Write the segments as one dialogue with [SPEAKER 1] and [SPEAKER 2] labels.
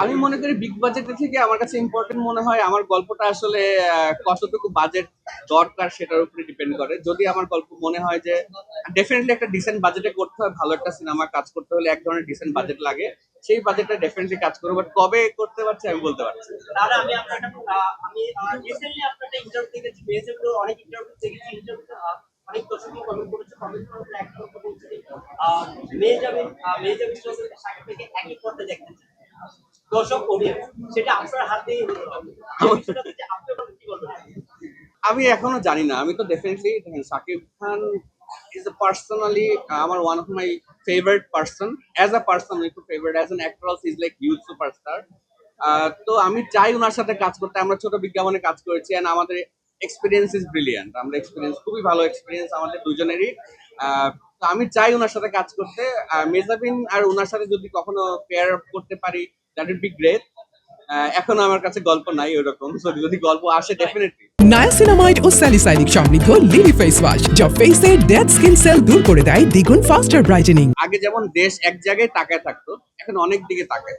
[SPEAKER 1] আমি মনে করি বিগ বাজেটের থেকে আমার কাছে ইম্পর্টেন্ট মনে হয় আমার গল্পটা আসলে কতটুকু বাজেট দরকার সেটার উপরে ডিপেন্ড করে যদি আমার গল্প মনে হয় যে ডেফিনেটলি একটা ডিসেন্ট বাজেটে করতে হয়, ভালো একটা সিনেমা কাজ করতে হলে এক ধরনের ডিসেন্ট বাজেট লাগে সেই বাজেটটা ডেফিনেটলি কাজ করব বাট কবে করতে পারছি আমি বলতে পারছি।
[SPEAKER 2] তাহলে আমি আমি রিসেন্টলি ইন্টারভিউ দেখেছি অনেক ইন্টারভিউ দেখেছি ইন্টারভিউতে অনেক কমেন্ট করেছে কমেন্ট একটা একই। দর্শক অডিয়েন্স সেটা আপনার হতে
[SPEAKER 1] আমি এখনও জানি না আমি তো ডেফিনেটলি দেখেন Sakib Khan is a personally আমার one of my favourite person as a person একটু favourite as an actor also is like huge superstar তো আমি চাই ওনার সাথে কাজ করতে আমরা ছোট বিজ্ঞাপনে কাজ করেছি অ্যান্ড আমাদের এক্সপিরিয়েন্স ইজ ব্রিলিয়ান্ট আমরা এক্সপিরিয়েন্স খুবই ভালো এক্সপিরিয়েন্স আমাদের দুজনেরই। আহ, তো আমি চাই ওনার সাথে কাজ করতে আহ, মেজাবিন আর ওনার সাথে যদি কখনো পেয়ার করতে পারি দ্যাট উড বি গ্রেট এখনও আমার কাছে গল্প নাই ওরকম যদি গল্প আসে ডেফিনেটলি
[SPEAKER 3] নায়াসিনামাইড ও স্যালিসাইনিক সমৃদ্ধ লিলি ফেস ওয়াশ যা ফেসের ডেড স্কিন সেল দূর করে দেয় দ্বিগুণ ফাস্টার ব্রাইটেনিং
[SPEAKER 1] আগে যেমন দেশ এক জায়গায় তাকায় থাকতো এখন অনেক দিকে তাকায়।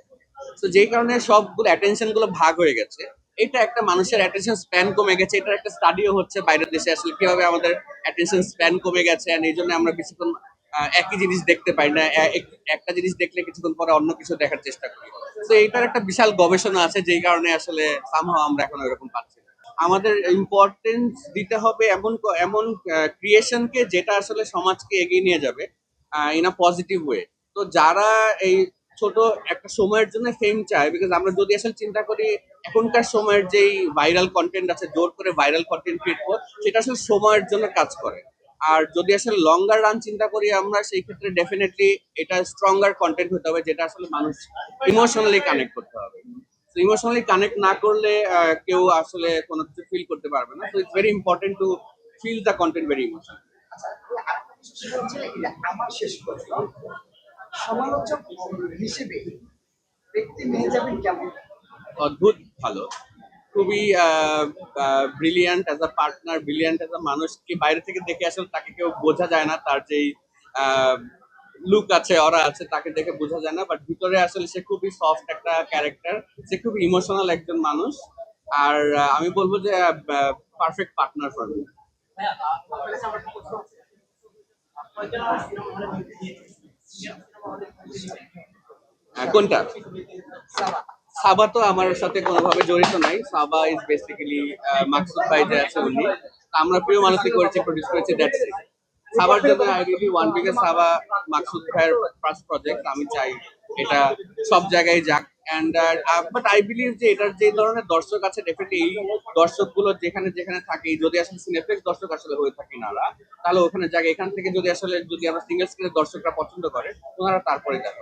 [SPEAKER 1] তো যেই কারণে সবগুলো অ্যাটেনশনগুলো ভাগ হয়ে গেছে এটা একটা মানুষের অ্যাটেনশন স্প্যান কমে গেছে এটার একটা স্টাডিও হচ্ছে বাইরের দেশে। আসলে কীভাবে আমাদের অ্যাটেনশন স্প্যান কমে গেছে and এই জন্য আমরা বেশিক্ষণ একই জিনিস দেখতে পাই না এক- একটা জিনিস দেখলে কিছুক্ষণ পরে অন্য কিছু দেখার চেষ্টা করি। তো এইটার একটা বিশাল গবেষণা আছে, যেই কারণে আসলে সামহাও আমরা এখন এরকম পাচ্ছি। আমাদের ইম্পর্টেন্স দিতে হবে এমন এমন ক্রিয়েশনকে যেটা আসলে সমাজকে এগিয়ে নিয়ে যাবে ইন আ পজিটিভ ওয়ে তো যারা এই ছোট একটা সময়ের জন্য ফেম চায় বিকজ আমরা যদি আসলে চিন্তা করি, এখনকার সময়ের যেই ভাইরাল কন্টেন্ট আছে, জোর করে ভাইরাল কন্টেন্ট ক্রিয়েট করব সেটা আসলে সময়ের জন্য কাজ করে। আর যদি আসলে লঙ্গার রান চিন্তা করি আমরা সেই ক্ষেত্রে ডেফিনেটলি এটা স্ট্রঙ্গার কন্টেন্ট হতে হবে যেটা আসলে মানুষ ইমোশনালি কানেক্ট করতে হবে। তো ইমোশনালি কানেক্ট না করলে কেউ আসলে কোনো কিছু ফিল করতে পারবে না। তো it's very important to feel the content very emotional
[SPEAKER 4] সেটা আমার শেষ প্রশ্ন সমালোচক হিসেবে ব্যক্তি কেমন?
[SPEAKER 1] অদ্ভুত ভালো। খুবই brilliant as a partner brilliant as a মানুষ কি বাইরে থেকে দেখে আসলে তাকে কেউ বোঝা যায় না তার যেই লুক আছে অরা আছে তাকে দেখে বোঝা যায় না। বাট ভিতরে আসলে সে খুবই সফট একটা ক্যারেক্টার সে খুব ইমোশনাল একজন মানুষ। আর আমি বলব যে পারফেক্ট পার্টনার ফর মি? কোনটা? সাবা তো আমার সাথে কোনোভাবে জড়িত নাই। সাবা ইজ বেসিক্যালি মাকসুদ ভাই যে আছে উনি। আমরা প্রিয় মানুষই করেছি প্রডিউস করেছি দ্যাটস ইট সাবার জন্য I really won because Saba, Maksud ভাইয়ের ফার্স্ট প্রজেক্ট আমি চাই এটা সব জায়গায় যাক। অ্যান্ড বাট আই বিলিভ যে এটার যে ধরনের দর্শক আছে ডেফিনেটলি এই দর্শকগুলো যেখানে যেখানে থাকে যদি আসলে সিনেপ্লেক্স দর্শক আসলে হয়ে থাকে নারা তাহলে ওখানে জায়গা এখান থেকে যদি আসলে যদি আমরা সিঙ্গেল স্ক্রিনের দর্শকরা পছন্দ করে, ওনারা তারপরে দেখা